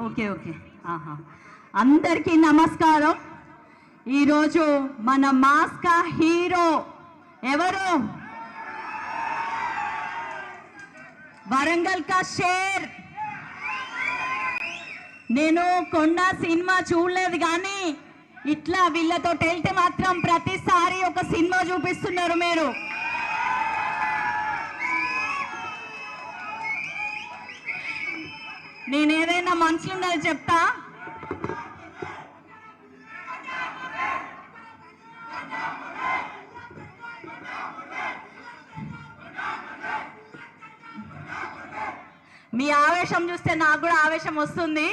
Okay okay. ఆహా. అందరికీ నమస్కారం. ఈరోజు మన మాస్కా హీరో ఎవరు? వరంగల్ కా షేర్. నేను కొండ సినిమా చూడలేదు కానీ ఇట్లా వీళ్ళతో వెళ్తే మాత్రం ప్రతిసారి ఒక సినిమా చూపిస్తున్నారు మీరు. నేను ఏదైనా మనుషులున్నది చెప్తా? మీ ఆవేశం చూస్తే నాకు కూడా ఆవేశం వస్తుంది.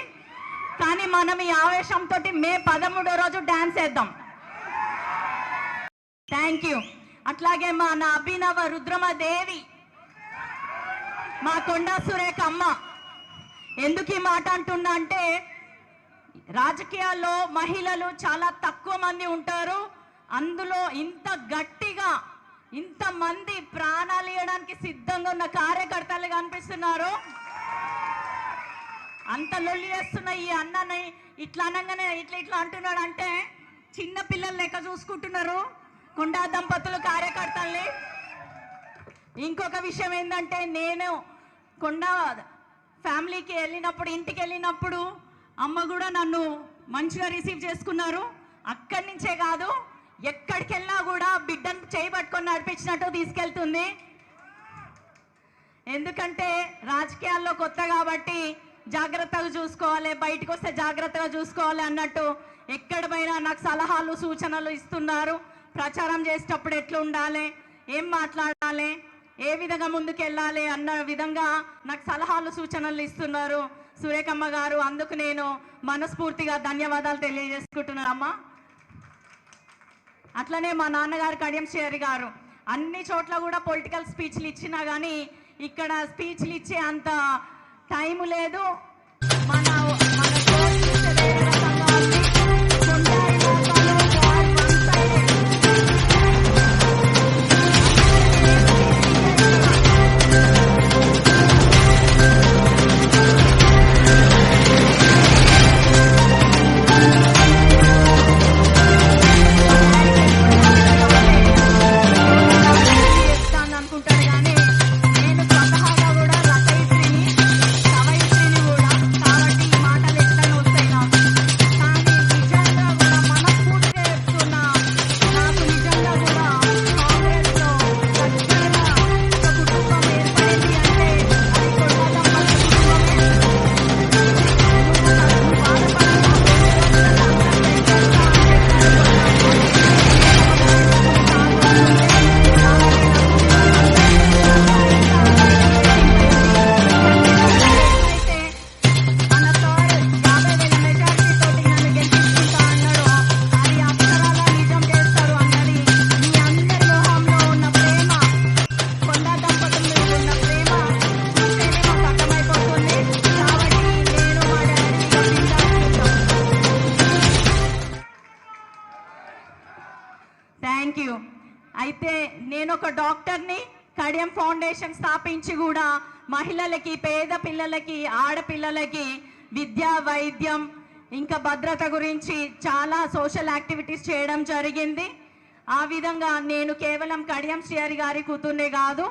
కానీ మనం ఈ ఆవేశంతో మే పదమూడో రోజు డాన్స్ వేద్దాం. థ్యాంక్ యూ అట్లాగే మా నా అభినవ రుద్రమదేవి మా కొండా సురేఖ అమ్మ. ఎందుకు ఈ మాట అంటున్నా అంటే రాజకీయాల్లో మహిళలు చాలా తక్కువ మంది ఉంటారు. అందులో ఇంత గట్టిగా ఇంతమంది ప్రాణాలు ఇవ్వడానికి సిద్ధంగా ఉన్న కార్యకర్తలు కనిపిస్తున్నారు. అంత లొల్లి చేస్తున్న ఈ అన్నని ఇట్లా అనగానే ఇట్లా ఇట్లా అంటున్నాడు అంటే చిన్న పిల్లలు లెక్క చూసుకుంటున్నారు కొండా దంపతులు కార్యకర్తల్ని. ఇంకొక విషయం ఏంటంటే నేను కొండ ఫ్యామిలీకి వెళ్ళినప్పుడు ఇంటికి వెళ్ళినప్పుడు అమ్మ కూడా నన్ను మంచిగా రిసీవ్ చేసుకున్నారు. అక్కడి నుంచే కాదు ఎక్కడికి వెళ్ళినా కూడా బిడ్డను చేయబట్టుకొని నడిపించినట్టు తీసుకెళ్తుంది. ఎందుకంటే రాజకీయాల్లో కొత్త కాబట్టి జాగ్రత్తగా చూసుకోవాలి బయటకు వస్తే జాగ్రత్తగా చూసుకోవాలి అన్నట్టు ఎక్కడ పోయినా నాకు సలహాలు సూచనలు ఇస్తున్నారు. ప్రచారం చేసేటప్పుడు ఎట్లా ఉండాలి ఏం మాట్లాడాలి ఏ విధంగా ముందుకెళ్ళాలి అన్న విధంగా నాకు సలహాలు సూచనలు ఇస్తున్నారు. సురేఖమ్మ గారు అందుకు నేను మనస్ఫూర్తిగా ధన్యవాదాలు తెలియజేసుకుంటున్నానమ్మా అట్లనే మా నాన్నగారు కడియం షేరి గారు అన్ని చోట్ల కూడా పొలిటికల్ స్పీచ్లు ఇచ్చినా కానీ ఇక్కడ స్పీచ్లు ఇచ్చే అంత టైం లేదు. Thank you. అయితే నేను ఒక డాక్టర్ని కడియం ఫౌండేషన్ స్థాపించి కూడా మహిళలకి పేద పిల్లలకి ఆడపిల్లలకి విద్య వైద్యం ఇంకా భద్రత గురించి చాలా సోషల్ యాక్టివిటీస్ చేయడం జరిగింది. ఆ విధంగా నేను కేవలం కడియం శ్రీహరి గారి కూతుర్నే కాదు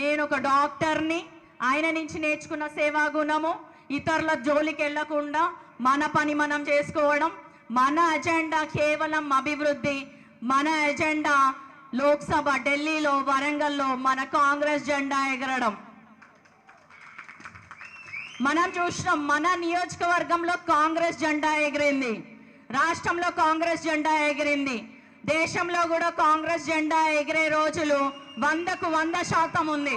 నేను ఒక డాక్టర్ని. ఆయన నుంచి నేర్చుకున్న సేవా గుణము ఇతరుల జోలికి వెళ్ళకుండా మన పని మనం చేసుకోవడం మన అజెండా కేవలం అభివృద్ధి మన ఎజెండా లోక్సభ ఢిల్లీలో వరంగల్లో మన కాంగ్రెస్ జెండా ఎగరడం. మనం చూసినాం మన నియోజకవర్గంలో కాంగ్రెస్ జెండా ఎగిరింది. రాష్ట్రంలో కాంగ్రెస్ జెండా ఎగిరింది. దేశంలో కూడా కాంగ్రెస్ జెండా ఎగిరే రోజులు వందకు వంద శాతం ఉంది.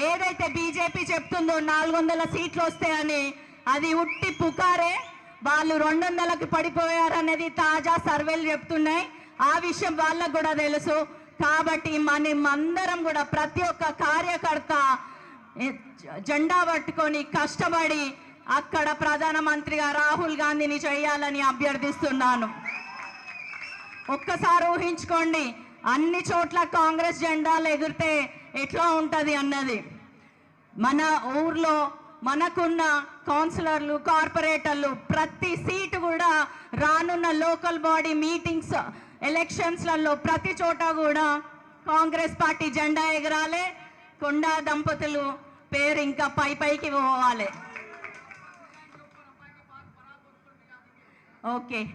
ఏదైతే బీజేపీ చెప్తుందో నాలుగు వందల సీట్లు వస్తాయని అది ఉట్టి పుకారే. వాళ్ళు రెండు వందలకి పడిపోయారనేది తాజా సర్వేలు చెప్తున్నాయి. ఆ విషయం వాళ్ళకు కూడా తెలుసు. కాబట్టి మనం అందరం కూడా ప్రతి ఒక్క కార్యకర్త జెండా పట్టుకొని కష్టపడి అక్కడ ప్రధానమంత్రిగా రాహుల్ గాంధీని చేయాలని అభ్యర్థిస్తున్నాను. ఒక్కసారి ఊహించుకోండి అన్ని చోట్ల కాంగ్రెస్ జెండాలు ఎగిరితే ఎట్లా ఉంటుంది అన్నది. మన ఊర్లో మనకున్న కౌన్సిలర్లు కార్పొరేటర్లు ప్రతి సీటు కూడా రానున్న లోకల్ బాడీ మీటింగ్స్ ఎలక్షన్స్లలో ప్రతి చోట కూడా కాంగ్రెస్ పార్టీ జెండా ఎగరాలే. కొండా దంపతులు పేరు ఇంకా పై పైకి పోవాలి. ఓకే.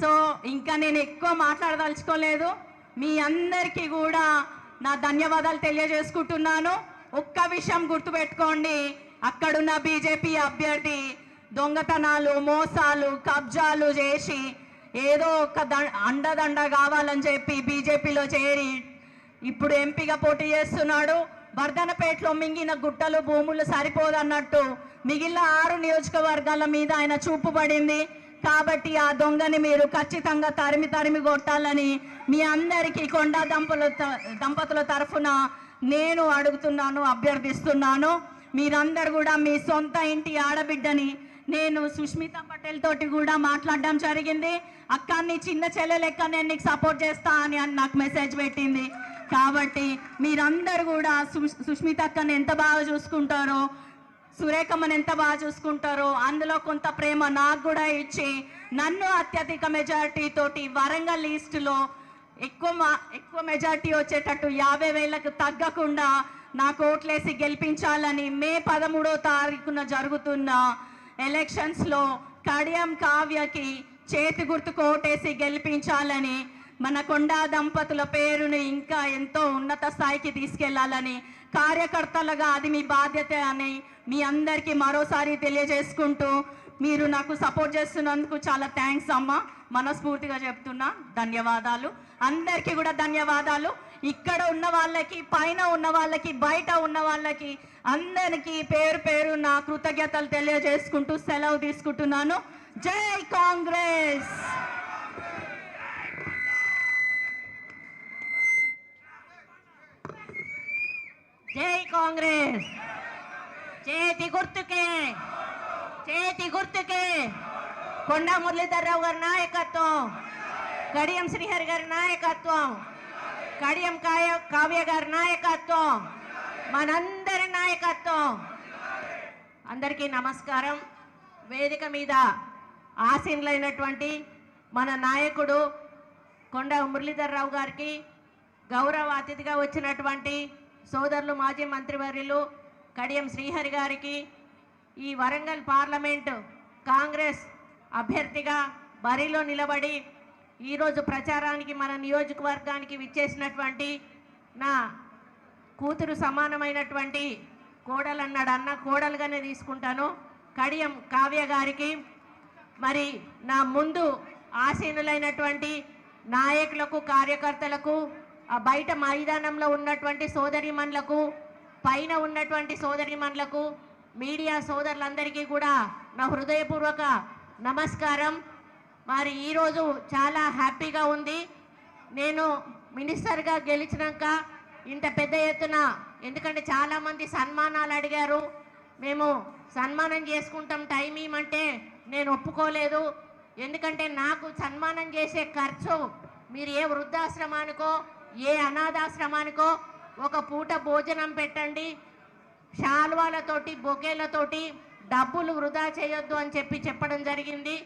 సో ఇంకా నేను ఎక్కువ మాట్లాడదలుచుకోలేదు. మీ అందరికీ కూడా నా ధన్యవాదాలు తెలియజేసుకుంటున్నాను. ఒక్క విషయం గుర్తుపెట్టుకోండి. అక్కడున్న బీజేపీ అభ్యర్థి దొంగతనాలు మోసాలు కబ్జాలు చేసి ఏదో ఒక ద- అండదండ కావాలని చెప్పి బీజేపీలో చేరి ఇప్పుడు ఎంపీగా పోటీ చేస్తున్నాడు. వర్ధనపేటలో మింగిన గుట్టలు భూములు సరిపోదన్నట్టు మిగిలిన ఆరు నియోజకవర్గాల మీద ఆయన చూపుబడింది కాబట్టి ఆ దొంగని మీరు ఖచ్చితంగా తరిమి తరిమి కొట్టాలని మీ అందరికీ కొండా దంపతుల దంపతుల తరఫున నేను అడుగుతున్నాను అభ్యర్థిస్తున్నాను. మీరందరూ కూడా మీ సొంత ఇంటి ఆడబిడ్డని నేను సుష్మిత పటేల్ తోటి కూడా మాట్లాడడం జరిగింది. అక్క నీ చిన్న చెల్లె లెక్క నేను నీకు సపోర్ట్ చేస్తా అని అని నాకు మెసేజ్ పెట్టింది. కాబట్టి మీరందరూ కూడా సుష్మిత అక్కని ఎంత బాగా చూసుకుంటారో సురేఖమ్మని ఎంత బాగా చూసుకుంటారో అందులో కొంత ప్రేమ నాకు కూడా ఇచ్చి నన్ను అత్యధిక మెజారిటీ తోటి వరంగల్ ఈస్ట్లో ఎక్కువ ఎక్కువ మెజారిటీ వచ్చేటట్టు యాభై వేలకు తగ్గకుండా నాకు ఓట్లేసి గెలిపించాలని మే పదమూడో తారీఖున జరుగుతున్న ఎలక్షన్స్లో కడియం కావ్యకి చేతి గుర్తుకు ఓటేసి గెలిపించాలని మన కొండా దంపతుల పేరుని ఇంకా ఎంతో ఉన్నత స్థాయికి తీసుకెళ్ళాలని కార్యకర్తలుగా అది మీ బాధ్యత అని మీ అందరికీ మరోసారి తెలియజేసుకుంటూ మీరు నాకు సపోర్ట్ చేస్తున్నందుకు చాలా థ్యాంక్స్ అమ్మ. మనస్ఫూర్తిగా చెప్తున్నా. ధన్యవాదాలు. అందరికీ కూడా ధన్యవాదాలు. ఇక్కడ ఉన్న వాళ్ళకి పైన ఉన్న వాళ్ళకి బయట ఉన్న వాళ్ళకి అందరికీ పేరు పేరు నా కృతజ్ఞతలు తెలియజేసుకుంటూ సెలవు తీసుకుంటున్నాను. జై కాంగ్రెస్! జై కాంగ్రెస్! చేతి గుర్తుకే! చేతి గుర్తుకే! కొండా మురళీధర్రావు గారి నాయకత్వం! కడియం శ్రీహరి గారి నాయకత్వం! కడియం కాయ కావ్య గారి నాయకత్వం. మనందరి నాయకత్వం. అందరికీ నమస్కారం. వేదిక మీద ఆసీనులైనటువంటి మన నాయకుడు కొండ మురళీధర్రావు గారికి గౌరవ అతిథిగా వచ్చినటువంటి సోదరులు మాజీ మంత్రివర్యులు కడియం శ్రీహరి గారికి ఈ వరంగల్ పార్లమెంటు కాంగ్రెస్ అభ్యర్థిగా బరిలో నిలబడి ఈరోజు ప్రచారానికి మన నియోజకవర్గానికి విచ్చేసినటువంటి నా కూతురు సమానమైనటువంటి కోడలు అన్నాడు అన్న కోడలుగానే తీసుకుంటాను. కడియం కావ్య గారికి మరి నా ముందు ఆసీనులైనటువంటి నాయకులకు కార్యకర్తలకు ఆ బయట మైదానంలో ఉన్నటువంటి సోదరిమణులకు పైన ఉన్నటువంటి సోదరిమణులకు మీడియా సోదరులందరికీ కూడా నా హృదయపూర్వక నమస్కారం. మరి ఈరోజు చాలా హ్యాపీగా ఉంది. నేను మినిస్టర్గా గెలిచినాక ఇంత పెద్ద ఎత్తున ఎందుకంటే చాలామంది సన్మానాలు అడిగారు. మేము సన్మానం చేసుకుంటాం. టైం ఇవ్వమంటే నేను ఒప్పుకోలేదు. ఎందుకంటే నాకు సన్మానం చేసే ఖర్చు మీరు ఏ వృద్ధాశ్రమానికో ఏ అనాథాశ్రమానికో ఒక పూట భోజనం పెట్టండి. శాల్వాలతోటి బొకేలతోటి డబ్బులు వృధా చేయొద్దు అని చెప్పి చెప్పడం జరిగింది.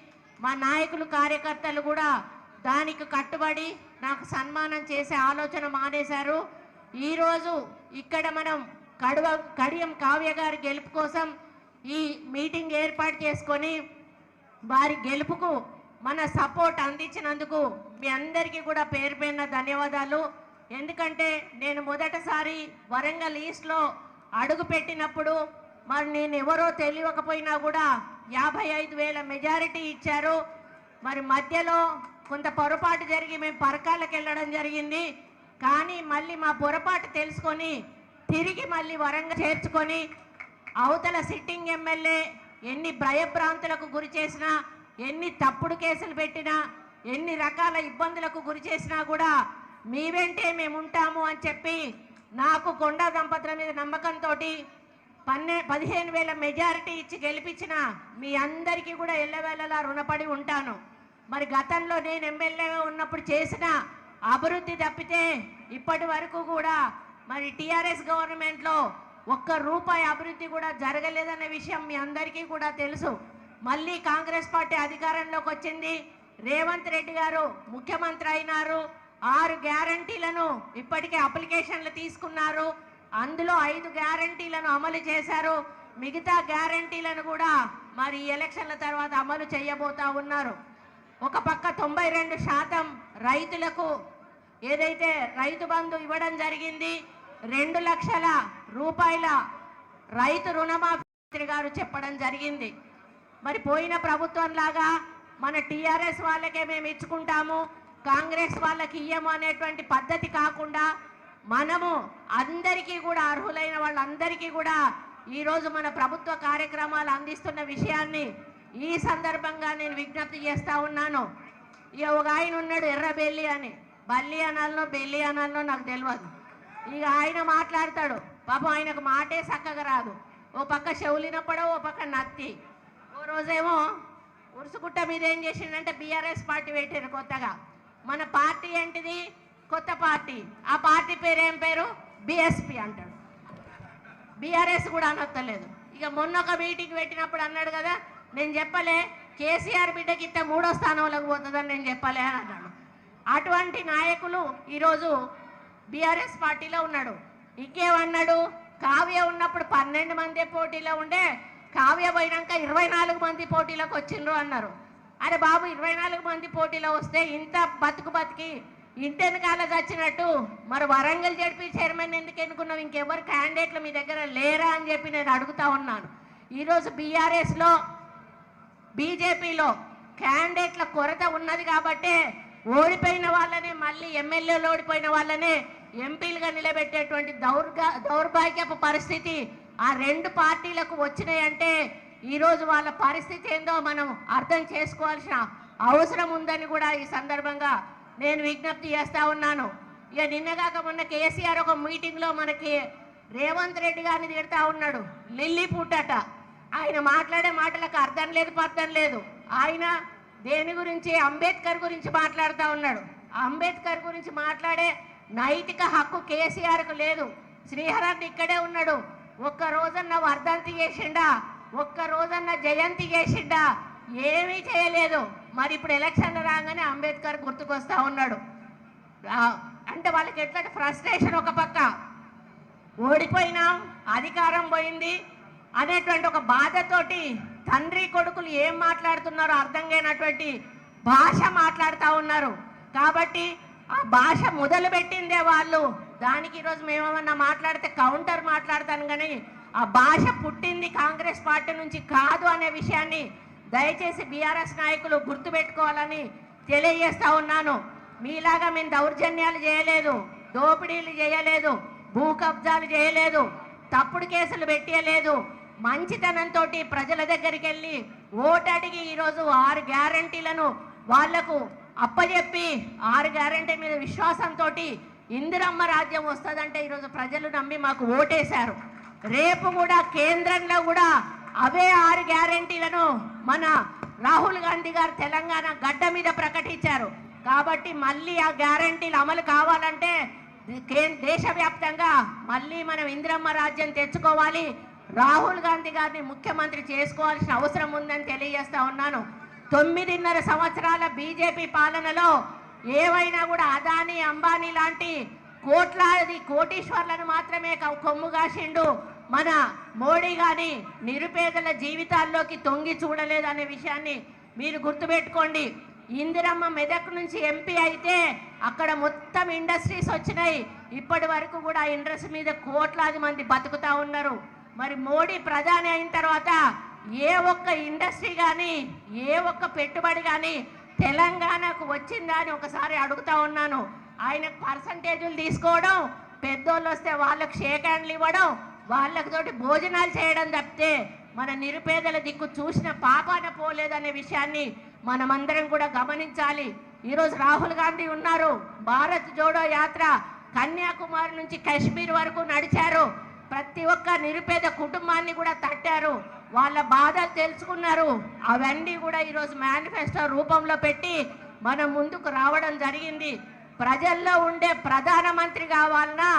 మా నాయకులు కార్యకర్తలు కూడా దానికి కట్టుబడి నాకు సన్మానం చేసే ఆలోచన మానేశారు. ఈరోజు ఇక్కడ మనం కడువ కడియం కావ్య గారి గెలుపు కోసం ఈ మీటింగ్ ఏర్పాటు చేసుకొని వారి గెలుపుకు మన సపోర్ట్ అందించినందుకు మీ అందరికీ కూడా పేరు పేరున ధన్యవాదాలు. ఎందుకంటే నేను మొదటిసారి వరంగల్ ఈస్ట్లో అడుగు పెట్టినప్పుడు మరి నేను ఎవరో తెలియకపోయినా కూడా యాభై ఐదు వేల మెజారిటీ ఇచ్చారు. మరి మధ్యలో కొంత పొరపాటు జరిగి మేము పరకాలకు వెళ్ళడం జరిగింది. కానీ మళ్ళీ మా పొరపాటు తెలుసుకొని తిరిగి మళ్ళీ వరంగల్ చేర్చుకొని అవతల సిట్టింగ్ ఎమ్మెల్యే ఎన్ని భయభ్రాంతులకు గురి చేసినా ఎన్ని తప్పుడు కేసులు పెట్టినా ఎన్ని రకాల ఇబ్బందులకు గురి చేసినా కూడా మీ వెంటే మేము ఉంటాము అని చెప్పి నాకు కొండా దంపతుల మీద నమ్మకంతో పన్నె పదిహేను వేల మెజారిటీ ఇచ్చి గెలిపించిన మీ అందరికీ కూడా ఎల్లవేళలా రుణపడి ఉంటాను. మరి గతంలో నేను ఎమ్మెల్యేగా ఉన్నప్పుడు చేసిన అభివృద్ధి తప్పితే ఇప్పటి వరకు కూడా మరి టీఆర్ఎస్ గవర్నమెంట్లో ఒక్క రూపాయి అభివృద్ధి కూడా జరగలేదనే విషయం మీ అందరికీ కూడా తెలుసు. మళ్ళీ కాంగ్రెస్ పార్టీ అధికారంలోకి వచ్చింది. రేవంత్ రెడ్డి గారు ముఖ్యమంత్రి అయినారు. ఆరు గ్యారంటీలను ఇప్పటికే అప్లికేషన్లు తీసుకున్నారు. అందులో ఐదు గ్యారంటీలను అమలు చేశారు. మిగతా గ్యారంటీలను కూడా మరి ఎలక్షన్ల తర్వాత అమలు చేయబోతా ఉన్నారు. ఒక పక్క తొంభై రెండు శాతం రైతులకు ఏదైతే రైతు బంధు ఇవ్వడం జరిగింది రెండు లక్షల రూపాయల రైతు రుణమాఫీ గారు చెప్పడం జరిగింది. మరి పోయిన ప్రభుత్వం లాగా మన టీఆర్ఎస్ వాళ్ళకే మేము ఇచ్చుకుంటాము కాంగ్రెస్ వాళ్ళకి ఇయ్యము అనేటువంటి పద్ధతి కాకుండా మనము అందరికీ కూడా అర్హులైన వాళ్ళందరికీ కూడా ఈరోజు మన ప్రభుత్వ కార్యక్రమాలు అందిస్తున్న విషయాన్ని ఈ సందర్భంగా నేను విజ్ఞప్తి చేస్తా ఉన్నాను. ఇక ఒక ఆయన ఉన్నాడు ఎర్రబెల్లి అని. బల్లి అనాలనో బెల్లి అనాలనో నాకు తెలియదు ఇక ఆయన మాట్లాడతాడు. పాపం ఆయనకు మాటే చక్కగా రాదు. ఓ పక్క చెవులినప్పుడు ఓ పక్క నత్తి. ఓ రోజేమో ఉరుసుగుట్ట మీద ఏం చేసిండంటే బీఆర్ఎస్ పార్టీ పెట్టారు కొత్తగా. మన పార్టీ ఏంటిది? కొత్త పార్టీ. ఆ పార్టీ పేరు ఏం పేరు? బిఎస్పి అంటాడు. బీఆర్ఎస్ కూడా అనొత్తలేదు ఇక మొన్న ఒక మీటింగ్ పెట్టినప్పుడు అన్నాడు కదా నేను చెప్పలే కేసీఆర్ బిడ్డకి ఇంత మూడో స్థానంలోకి పోతుందని నేను చెప్పలే అని అన్నాడు. అటువంటి నాయకులు ఈరోజు బీఆర్ఎస్ పార్టీలో ఉన్నాడు. ఇంకేమన్నాడు? కావ్య ఉన్నప్పుడు పన్నెండు మంది పోటీలో ఉండే కావ్య పోయినాక ఇరవై నాలుగు మంది పోటీలోకి వచ్చిండ్రు అన్నారు. అరే బాబు ఇరవై నాలుగు మంది పోటీలో వస్తే ఇంత బతుకు బతికి ఇంటెనకాల చచ్చినట్టు. మరి వరంగల్ జడ్పీ చైర్మన్ ఎందుకు ఎన్నుకున్నావు? ఇంకెవరు క్యాండిడేట్లు మీ దగ్గర లేరా అని చెప్పి నేను అడుగుతా ఉన్నాను. ఈరోజు బీఆర్ఎస్లో బీజేపీలో క్యాండిడేట్ల కొరత ఉన్నది కాబట్టే ఓడిపోయిన వాళ్ళనే మళ్ళీ ఎమ్మెల్యేలు ఓడిపోయిన వాళ్ళనే ఎంపీలుగా నిలబెట్టేటువంటి దౌర్గా దౌర్భాగ్యపు పరిస్థితి ఆ రెండు పార్టీలకు వచ్చినాయంటే ఈరోజు వాళ్ళ పరిస్థితి ఏందో మనం అర్థం చేసుకోవాల్సిన అవసరం ఉందని కూడా ఈ సందర్భంగా నేను విజ్ఞప్తి చేస్తూ ఉన్నాను. ఇక నిన్నగాక మొన్న కేసీఆర్ ఒక మీటింగ్లో మనకి రేవంత్ రెడ్డి గారిని తిడతా ఉన్నాడు. లిల్లీ పుట్టట ఆయన మాట్లాడే మాటలకు అర్థం లేదు పర్థం లేదు. ఆయన దేని గురించి? అంబేద్కర్ గురించి మాట్లాడుతూ ఉన్నాడు. అంబేద్కర్ గురించి మాట్లాడే నైతిక హక్కు కేసీఆర్కు లేదు. శ్రీహరన్ ఇక్కడే ఉన్నాడు. ఒక్క రోజన్న వర్ధంతి చేసిండా? ఒక్క రోజన్న జయంతి చేసిండా? ఏమీ చేయలేదు. మరి ఇప్పుడు ఎలక్షన్లు రాగానే అంబేద్కర్ గుర్తుకొస్తా ఉన్నాడు. అంటే వాళ్ళకి ఎట్లా ఫ్రస్ట్రేషన్ ఒక పక్క. ఓడిపోయినాం అధికారం పోయింది. అనేటువంటి ఒక బాధతోటి తండ్రి కొడుకులు ఏం మాట్లాడుతున్నారో అర్థం కానటువంటి భాష మాట్లాడుతూ ఉన్నారు. కాబట్టి ఆ భాష మొదలుపెట్టిందే వాళ్ళు. దానికి ఈరోజు మేమేమన్నా మాట్లాడితే కౌంటర్ మాట్లాడతాను కానీ ఆ భాష పుట్టింది కాంగ్రెస్ పార్టీ నుంచి కాదు అనే విషయాన్ని దయచేసి బీఆర్ఎస్ నాయకులు గుర్తుపెట్టుకోవాలని తెలియజేస్తా ఉన్నాను. మీలాగా మేము దౌర్జన్యాలు చేయలేదు దోపిడీలు చేయలేదు భూ కబ్జాలు చేయలేదు తప్పుడు కేసులు పెట్టలేదు. మంచితనంతో ప్రజల దగ్గరికి వెళ్ళి ఓటు అడిగి ఈరోజు ఆరు గ్యారంటీలను వాళ్ళకు అప్పజెప్పి ఆరు గ్యారంటీ మీద విశ్వాసంతో ఇందిరమ్మ రాజ్యం వస్తుందంటే ఈరోజు ప్రజలు నమ్మి మాకు ఓటేశారు. రేపు కూడా కేంద్రంలో కూడా అవే ఆరు గ్యారంటీలను మన రాహుల్ గాంధీ గారు తెలంగాణ గడ్డ మీద ప్రకటించారు. కాబట్టి మళ్ళీ ఆ గ్యారంటీలు అమలు కావాలంటే దేశవ్యాప్తంగా మళ్ళీ మనం ఇందిరమ్మ రాజ్యం తెచ్చుకోవాలి. రాహుల్ గాంధీ గారిని ముఖ్యమంత్రి చేసుకోవాల్సిన అవసరం ఉందని తెలియజేస్తా ఉన్నాను. తొమ్మిదిన్నర సంవత్సరాల బీజేపీ పాలనలో ఏవైనా కూడా అదానీ అంబానీ లాంటి కోట్లాది కోటీశ్వర్లను మాత్రమే కొమ్ము కాసిండు. మన మోడీ కానీ నిరుపేదల జీవితాల్లోకి తొంగి చూడలేదు అనే విషయాన్ని మీరు గుర్తుపెట్టుకోండి. ఇందిరమ్మ మెదక్ నుంచి ఎంపీ అయితే అక్కడ మొత్తం ఇండస్ట్రీస్ వచ్చినాయి. ఇప్పటి వరకు కూడా ఆ ఇండస్ట్రీ మీద కోట్లాది మంది బతుకుతా ఉన్నారు. మరి మోడీ ప్రధాని అయిన తర్వాత ఏ ఒక్క ఇండస్ట్రీ కానీ ఏ ఒక్క పెట్టుబడి కానీ తెలంగాణకు వచ్చిందా అని ఒకసారి అడుగుతా ఉన్నాను. ఆయన పర్సంటేజులు తీసుకోవడం పెద్దోళ్ళు వస్తే వాళ్ళకు షేక్ హ్యాండ్లు ఇవ్వడం వాళ్ళకి తోటి భోజనాలు చేయడం తప్పితే మన నిరుపేదల దిక్కు చూసిన పాపాన పోలేదనే విషయాన్ని మనమందరం కూడా గమనించాలి. ఈరోజు రాహుల్ గాంధీ ఉన్నారు. భారత్ జోడో యాత్ర కన్యాకుమారి నుంచి కాశ్మీర్ వరకు నడిచారు. ప్రతి ఒక్క నిరుపేద కుటుంబాన్ని కూడా తట్టారు. వాళ్ళ బాధలు తెలుసుకున్నారు. అవన్నీ కూడా ఈరోజు మేనిఫెస్టో రూపంలో పెట్టి మనం ముందుకు రావడం జరిగింది. ప్రజల్లో ఉండే ప్రధానమంత్రి కావాలన్నా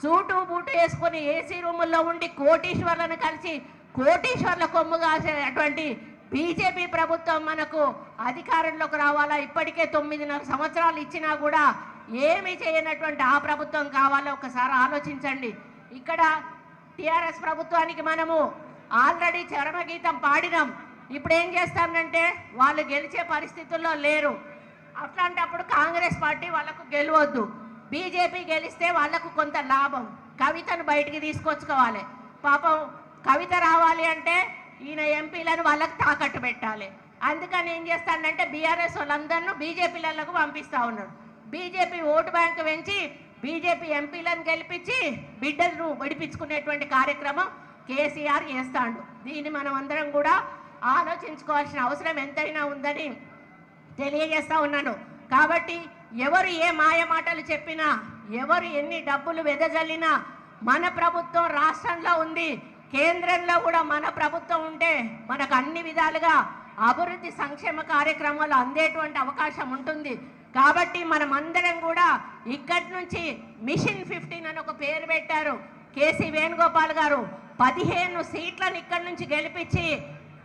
సూటు బూటు వేసుకొని ఏసీ రూముల్లో ఉండి కోటీశ్వర్లను కలిసి కోటీశ్వర్ల కొమ్ము కాసేటువంటి బీజేపీ ప్రభుత్వం మనకు అధికారంలోకి రావాలా? ఇప్పటికే తొమ్మిదిన్నర సంవత్సరాలు ఇచ్చినా కూడా ఏమి చేయనటువంటి ఆ ప్రభుత్వం కావాలో? ఒకసారి ఆలోచించండి. ఇక్కడ టిఆర్ఎస్ ప్రభుత్వానికి మనము ఆల్రెడీ చరమగీతం పాడినాం. ఇప్పుడు ఏం చేస్తానంటే వాళ్ళు గెలిచే పరిస్థితుల్లో లేరు. అట్లాంటప్పుడు కాంగ్రెస్ పార్టీ వాళ్ళకు గెలవద్దు. బీజేపీ గెలిస్తే వాళ్ళకు కొంత లాభం. కవితను బయటికి తీసుకొచ్చుకోవాలి. పాపం కవిత రావాలి అంటే ఈయన ఎంపీలను వాళ్ళకి తాకట్టు పెట్టాలి. అందుకని ఏం చేస్తాడంటే బీఆర్ఎస్ వాళ్ళందరినూ బీజేపీలకు పంపిస్తా ఉన్నాడు. బీజేపీ ఓటు బ్యాంకు పెంచి బీజేపీ ఎంపీలను గెలిపించి బిడ్డలను విడిపించుకునేటువంటి కార్యక్రమం కేసీఆర్ చేస్తాడు. దీన్ని మనం అందరం కూడా ఆలోచించుకోవాల్సిన అవసరం ఎంతైనా ఉందని తెలియజేస్తూ ఉన్నాను. కాబట్టి ఎవరు ఏ మాయ మాటలు చెప్పినా ఎవరు ఎన్ని డబ్బులు వెదజల్లినా మన ప్రభుత్వం రాష్ట్రంలో ఉంది కేంద్రంలో కూడా మన ప్రభుత్వం ఉంటే మనకు అన్ని విధాలుగా అభివృద్ధి సంక్షేమ కార్యక్రమాలు అందేటువంటి అవకాశం ఉంటుంది. కాబట్టి మనం అందరం కూడా ఇక్కడి నుంచి మిషన్ ఫిఫ్టీన్ అని ఒక పేరు పెట్టారు. కేసీ వేణుగోపాల్ గారు పదిహేను సీట్లను ఇక్కడి నుంచి గెలిపించి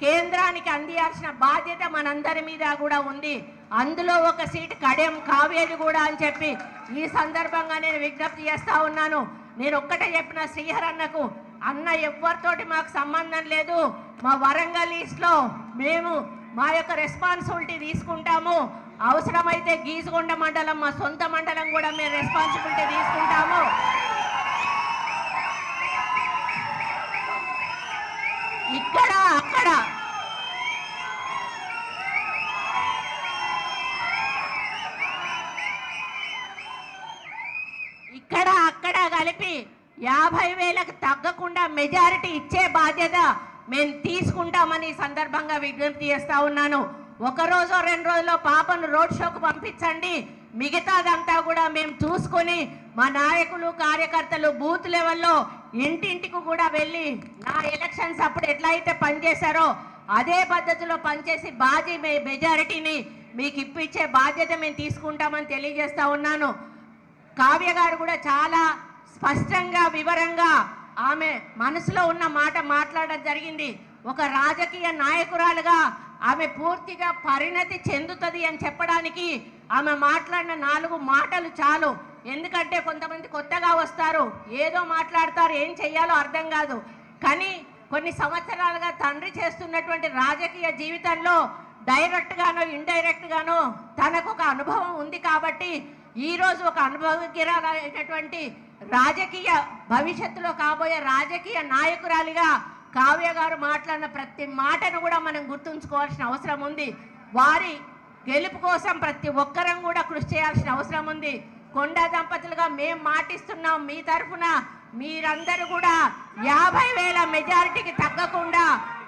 కేంద్రానికి అందియాల్సిన బాధ్యత మనందరి మీద కూడా ఉంది. అందులో ఒక సీట్ కడెం కావేది కూడా అని చెప్పి ఈ సందర్భంగా నేను విజ్ఞప్తి చేస్తా ఉన్నాను. నేను ఒక్కటే చెప్పిన శ్రీహర్ అన్నకు అన్న ఎవరితోటి మాకు సంబంధం లేదు. మా వరంగల్ ఈస్ట్లో మేము మా యొక్క రెస్పాన్సిబిలిటీ తీసుకుంటాము. అవసరమైతే గీసుకొండ మండలం మా సొంత మండలం కూడా మేము రెస్పాన్సిబిలిటీ తీసుకుంటాము. ఇక్కడ యాభై వేలకు తగ్గకుండా మెజారిటీ ఇచ్చే బాధ్యత మేము తీసుకుంటామని సందర్భంగా విజ్ఞప్తి చేస్తా ఉన్నాను. ఒక రోజు రెండు రోజుల్లో పాపను రోడ్ షోకు పంపించండి. మిగతాదంతా కూడా మేము చూసుకొని మా నాయకులు కార్యకర్తలు బూత్ లెవెల్లో ఇంటింటికి కూడా వెళ్ళి నా ఎలక్షన్స్ అప్పుడు ఎట్లయితే పనిచేశారో అదే పద్ధతిలో పనిచేసి బాజీ మెజారిటీని మీకు ఇప్పించే బాధ్యత మేము తీసుకుంటామని తెలియజేస్తా ఉన్నాను. కావ్య గారు కూడా చాలా స్పష్టంగా వివరంగా ఆమె మనసులో ఉన్న మాట మాట్లాడడం జరిగింది. ఒక రాజకీయ నాయకురాలుగా ఆమె పూర్తిగా పరిణతి చెందుతుంది అని చెప్పడానికి ఆమె మాట్లాడిన నాలుగు మాటలు చాలు. ఎందుకంటే కొంతమంది కొత్తగా వస్తారు ఏదో మాట్లాడతారు ఏం చెయ్యాలో అర్థం కాదు. కానీ కొన్ని సంవత్సరాలుగా తండ్రి చేస్తున్నటువంటి రాజకీయ జీవితంలో డైరెక్ట్గానో ఇండైరెక్ట్గానో తనకు ఒక అనుభవం ఉంది కాబట్టి ఈ రోజు ఒక అనుభవజ్ఞరాలైనటువంటి రాజకీయ భవిష్యత్తులో కాబోయే రాజకీయ నాయకురాలిగా కావ్య గారు మాట్లాడిన ప్రతి మాటను కూడా మనం గుర్తుంచుకోవాల్సిన అవసరం ఉంది. వారి గెలుపు కోసం ప్రతి ఒక్కరం కూడా కృషి చేయాల్సిన అవసరం ఉంది. కొండ దంపతులుగా మేము మాటిస్తున్నాం మీ తరఫున. మీరందరూ కూడా యాభై వేల మెజారిటీకి తగ్గకుండా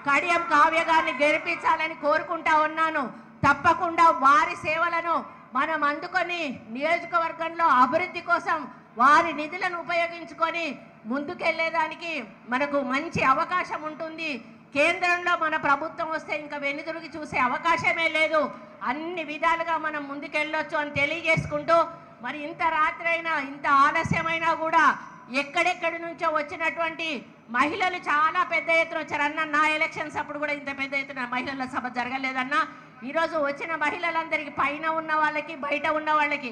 కడియం కావ్య గారిని గెలిపించాలని కోరుకుంటా ఉన్నాను. తప్పకుండా వారి సేవలను మనం అందుకొని నియోజకవర్గంలో అభివృద్ధి కోసం వారి నిధులను ఉపయోగించుకొని ముందుకెళ్ళేదానికి మనకు మంచి అవకాశం ఉంటుంది. కేంద్రంలో మన ప్రభుత్వం వస్తే ఇంకా వెనుదిరిగి చూసే అవకాశమే లేదు. అన్ని విధాలుగా మనం ముందుకెళ్ళొచ్చు అని తెలియజేసుకుంటూ మరి ఇంత రాత్రైనా ఇంత ఆలస్యమైనా కూడా ఎక్కడెక్కడి నుంచో వచ్చినటువంటి మహిళలు చాలా పెద్ద ఎత్తున వచ్చారు. అన్న నా ఎలక్షన్స్ అప్పుడు కూడా ఇంత పెద్ద ఎత్తున మహిళల సభ జరగలేదన్న. ఈరోజు వచ్చిన మహిళలందరికీ పైన ఉన్న వాళ్ళకి బయట ఉన్న వాళ్ళకి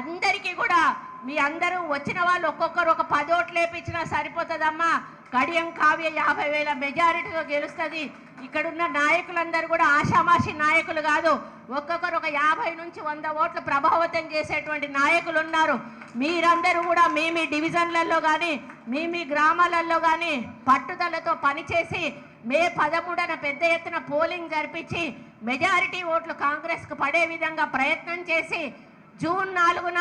అందరికీ కూడా మీ అందరూ వచ్చిన వాళ్ళు ఒక్కొక్కరు ఒక పది ఓట్లు వేపించినా సరిపోతుందమ్మా. కడియం కావ్య యాభై వేల మెజారిటీతో గెలుస్తుంది. ఇక్కడున్న నాయకులందరూ కూడా ఆషామాషి నాయకులు కాదు. ఒక్కొక్కరు ఒక యాభై నుంచి వంద ఓట్లు ప్రభావితం చేసేటువంటి నాయకులు ఉన్నారు మీరందరూ కూడా మీ మీ డివిజన్లలో కానీ మీ మీ గ్రామాలలో కానీ పట్టుదలతో పనిచేసి మే పదమూడున పెద్ద ఎత్తున పోలింగ్ జరిపించి మెజారిటీ ఓట్లు కాంగ్రెస్కు పడే విధంగా ప్రయత్నం చేసి జూన్ నాలుగున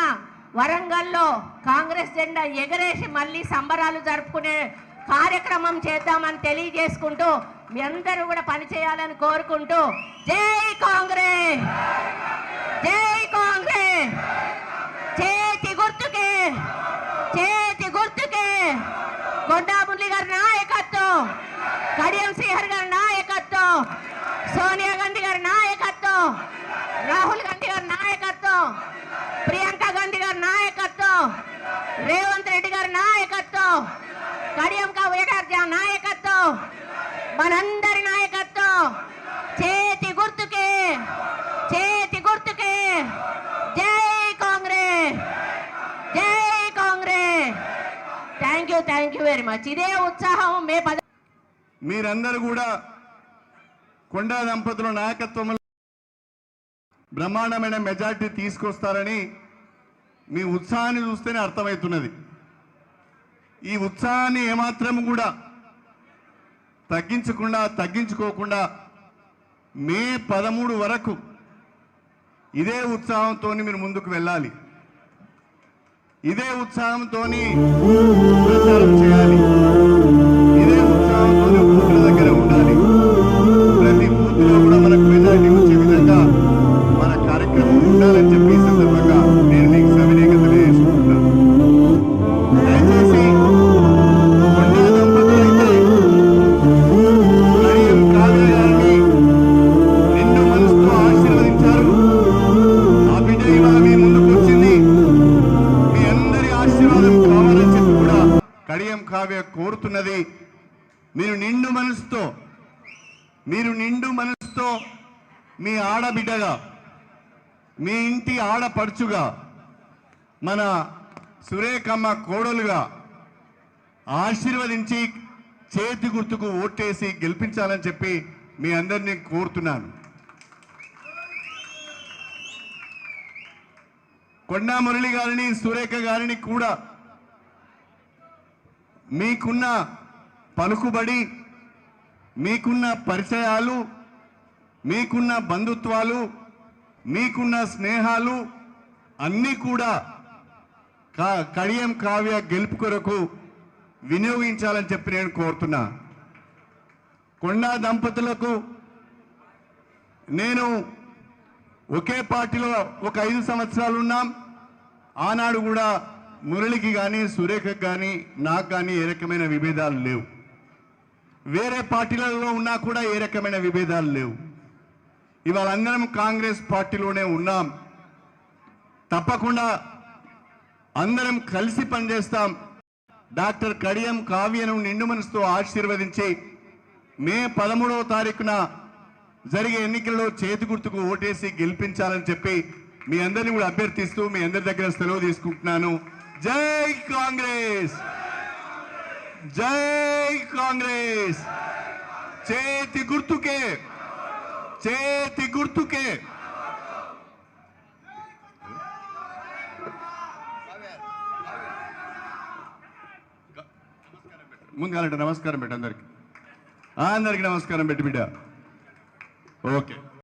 వరంగల్లో కాంగ్రెస్ జెండా ఎగరేసి మళ్ళీ సంబరాలు జరుపుకునే కార్యక్రమం చేద్దామని తెలియజేసుకుంటూ మీ అందరూ కూడా పనిచేయాలని కోరుకుంటూ జై కాంగ్రెస్! జై కాంగ్రెస్! చేతి గుర్తుకే! చేతి గుర్తుకే! కొండా మురళి గారి నాయకత్వం! కడియం శ్రీహర్ గారి నాయకత్వం! సోనియా గాంధీ గారి నాయకత్వం! రాహుల్ గాంధీ గారి నాయకత్వం! ప్రియాంక రేవంత్ రెడ్డి గారి నాయకత్వం కడియంకా ఏకార్జ నాయకత్వం మనందరి నాయకత్వం. చేతి గుర్తుకే చేతి గుర్తుకే. జై కాంగ్రెస్ జై Congress thank you thank you very much ఇదే ఉత్సాహం మే పద మీరందరూ కూడా కొండా దంపతుల నాయకత్వంలో బ్రహ్మాండమైన మెజార్టీ తీసుకొస్తారని మీ ఉత్సాహాన్ని చూస్తేనే అర్థమవుతున్నది. ఈ ఉత్సాహాన్ని ఏమాత్రం కూడా తగ్గించకుండా తగ్గించుకోకుండా మే పదమూడు వరకు ఇదే ఉత్సాహంతో మీరు ముందుకు వెళ్ళాలి. ఇదే ఉత్సాహంతో ప్రచారం చేయాలి. మన సురేఖమ్మ కోడలుగా ఆశీర్వదించి చేతి గుర్తుకు ఓటేసి గెలిపించాలని చెప్పి మీ అందరినీ కోరుతున్నాను. కొండా మురళి గారిని సురేఖ గారిని కూడా మీకున్న పలుకుబడి మీకున్న పరిచయాలు మీకున్న బంధుత్వాలు మీకున్న స్నేహాలు అన్నీ కూడా కడియం కావ్య గెలుపు కొరకు వినియోగించాలని చెప్పి నేను కోరుతున్నా. కొండా దంపతులకు నేను ఒకే పార్టీలో ఒక ఐదు సంవత్సరాలు ఉన్నాం. ఆనాడు కూడా మురళికి కానీ సురేఖకి కానీ నాకు కానీ ఏ రకమైన విభేదాలు లేవు. వేరే పార్టీలలో ఉన్నా కూడా ఏ రకమైన విభేదాలు లేవు. ఇవాళ అందరం కాంగ్రెస్ పార్టీలోనే ఉన్నాం. తప్పకుండా అందరం కలిసి పనిచేస్తాం. డాక్టర్ కడియం కావ్యను నిండు మనసుతో ఆశీర్వదించి మే పదమూడవ తారీఖున జరిగే ఎన్నికల్లో చేతి గుర్తుకు ఓటేసి గెలిపించాలని చెప్పి మీ అందరిని కూడా అభ్యర్థిస్తూ మీ అందరి దగ్గర సెలవు తీసుకుంటున్నాను. జై కాంగ్రెస్! జై కాంగ్రెస్! చేతి గుర్తుకే! చేతి గుర్తుకే! ముందుగా నమస్కారం పెట్టి అందరికి. అందరికి నమస్కారం పెట్టి బిడ్డ. ఓకే.